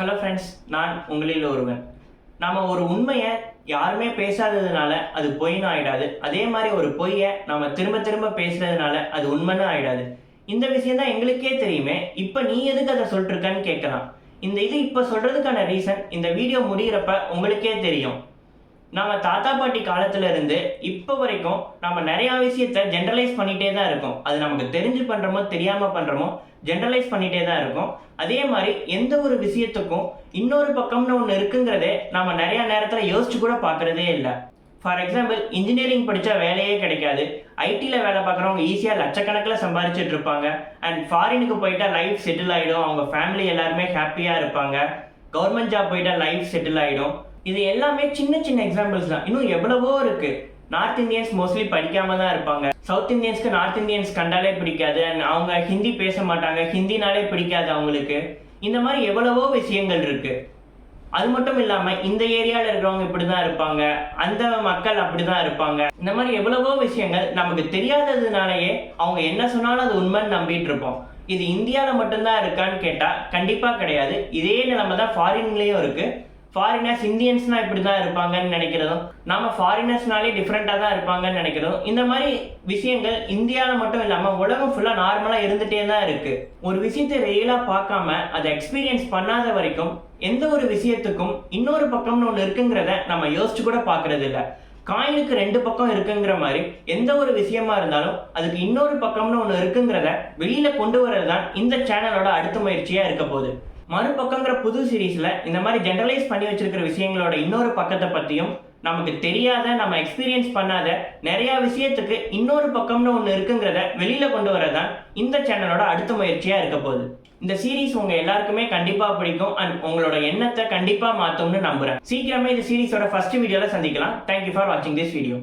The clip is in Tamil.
ஹலோ ஃப்ரெண்ட்ஸ் நான் உங்களில் ஒருவன். நாம் ஒரு உண்மையை யாருமே பேசாததுனால அது பொய்னு ஆகிடாது அதே மாதிரி ஒரு பொய்யை நாம் திரும்ப திரும்ப பேசுறதுனால அது உண்மைன்னு ஆகிடாது இந்த விஷயம் தான் எங்களுக்கே தெரியுமே. இப்போ நீ எதுக்கு அதை சொல்லிட்டு இருக்கன்னு கேட்கலாம். இந்த இது இப்போ சொல்கிறதுக்கான ரீசன் இந்த வீடியோ முடிகிறப்ப உங்களுக்கே தெரியும். நம்ம தாத்தா பாட்டி காலத்துல இருந்து இப்போ வரைக்கும் நம்ம நிறைய விஷயத்த ஜென்ரலைஸ் பண்ணிட்டே தான் இருக்கோம். அது நமக்கு தெரிஞ்சு பண்றோமோ தெரியாம பண்றோமோ ஜென்ரலைஸ் பண்ணிட்டே தான் இருக்கோம். அதே மாதிரி எந்த ஒரு விஷயத்துக்கும் இன்னொரு பக்கம்னு ஒன்று இருக்குங்கிறதே நம்ம நிறைய நேரத்தில் யோசிச்சு கூட பார்க்கறதே இல்லை. ஃபார் எக்ஸாம்பிள் இன்ஜினியரிங் படித்தா வேலையே கிடைக்காது. ஐடியில் வேலை பார்க்குறவங்க ஈஸியாக லட்சக்கணக்கில் சம்பாரிச்சிட்டு இருப்பாங்க. அண்ட் ஃபாரினுக்கு போயிட்டா லைஃப் செட்டில் ஆகிடும் அவங்க ஃபேமிலி எல்லாருமே ஹாப்பியாக இருப்பாங்க. கவர்மெண்ட் ஜாப் போயிட்டா லைஃப் செட்டில் ஆகிடும் இது எல்லாமே சின்ன சின்ன எக்ஸாம்பிள்ஸ் தான். இன்னும் எவ்வளவோ இருக்கு. நார்த் இந்தியன்ஸ் மோஸ்ட்லி படிக்காம தான் இருப்பாங்க. சவுத் இந்தியன்ஸ்க்கு நார்த் இந்தியன்ஸ் கண்டாலே பிடிக்காது. அண்ட் அவங்க ஹிந்தி பேச மாட்டாங்க. ஹிந்தினாலே பிடிக்காது அவங்களுக்கு. இந்த மாதிரி எவ்வளவோ விஷயங்கள் இருக்கு. அது மட்டும் இல்லாம இந்த ஏரியால இருக்கிறவங்க இப்படிதான் இருப்பாங்க. அந்த மக்கள் அப்படிதான் இருப்பாங்க. இந்த மாதிரி எவ்வளவோ விஷயங்கள் நமக்கு தெரியாததுனாலயே அவங்க என்ன சொன்னாலும் அது உண்மைன்னு நம்பிட்டு இருப்போம். இது இந்தியாவில் மட்டும்தான் இருக்கான்னு கேட்டால் கண்டிப்பாக கிடையாது. இதே நிலைமை தான் ஃபாரின்லேயும் இருக்கு. ஃபாரினர்ஸ் இந்தியன்ஸ்னா இப்படி தான் இருப்பாங்கன்னு நினைக்கிறதும் நாம ஃபாரினர்ஸ்னாலே டிஃப்ரெண்ட்டாக தான் இருப்பாங்கன்னு நினைக்கிறதும் இந்த மாதிரி விஷயங்கள் இந்தியாவில் மட்டும் இல்லாமல் உலகம் ஃபுல்லாக நார்மலாக இருந்துகிட்டே தான் இருக்கு. ஒரு விஷயத்தை ரியலாக பார்க்காம அதை எக்ஸ்பீரியன்ஸ் பண்ணாத வரைக்கும் எந்த ஒரு விஷயத்துக்கும் இன்னொரு பக்கம்னு ஒன்று இருக்குங்கிறத நம்ம யோசிச்சு கூட பார்க்கறது இல்லை. காயினுக்கு ரெண்டு பக்கம் இருக்குங்கிற மாதிரி எந்த ஒரு விஷயமா இருந்தாலும் அதுக்கு இன்னொரு பக்கம்னு ஒன்று இருக்குங்கிறத வெளியில கொண்டு வரது தான் இந்த சேனலோட அடுத்த முயற்சியா இருக்க போகுது. மறுபக்கங்கிற புது சீரீஸில் இந்த மாதிரி ஜென்ரலைஸ் பண்ணி வச்சிருக்கிற விஷயங்களோட இன்னொரு பக்கத்தை பற்றியும் நமக்கு தெரியாத நம்ம எக்ஸ்பீரியன்ஸ் பண்ணாத நிறையா விஷயத்துக்கு இன்னொரு பக்கம்னு ஒன்று இருக்குங்கிறத வெளியில் கொண்டு வரதான் இந்த சேனலோட அடுத்த முயற்சியாக இருக்க போகுது. இந்த சீரிஸ் உங்க எல்லாருக்குமே கண்டிப்பா பிடிக்கும் அண்ட் உங்களோட எண்ணத்தை கண்டிப்பா மாத்தும்னு நம்புறேன். சீக்கிரமே இந்த சீரீஸோட ஃபர்ஸ்ட் வீடியோல சந்திக்கலாம். தேங்க்யூ ஃபார் வாட்சிங் திஸ் வீடியோ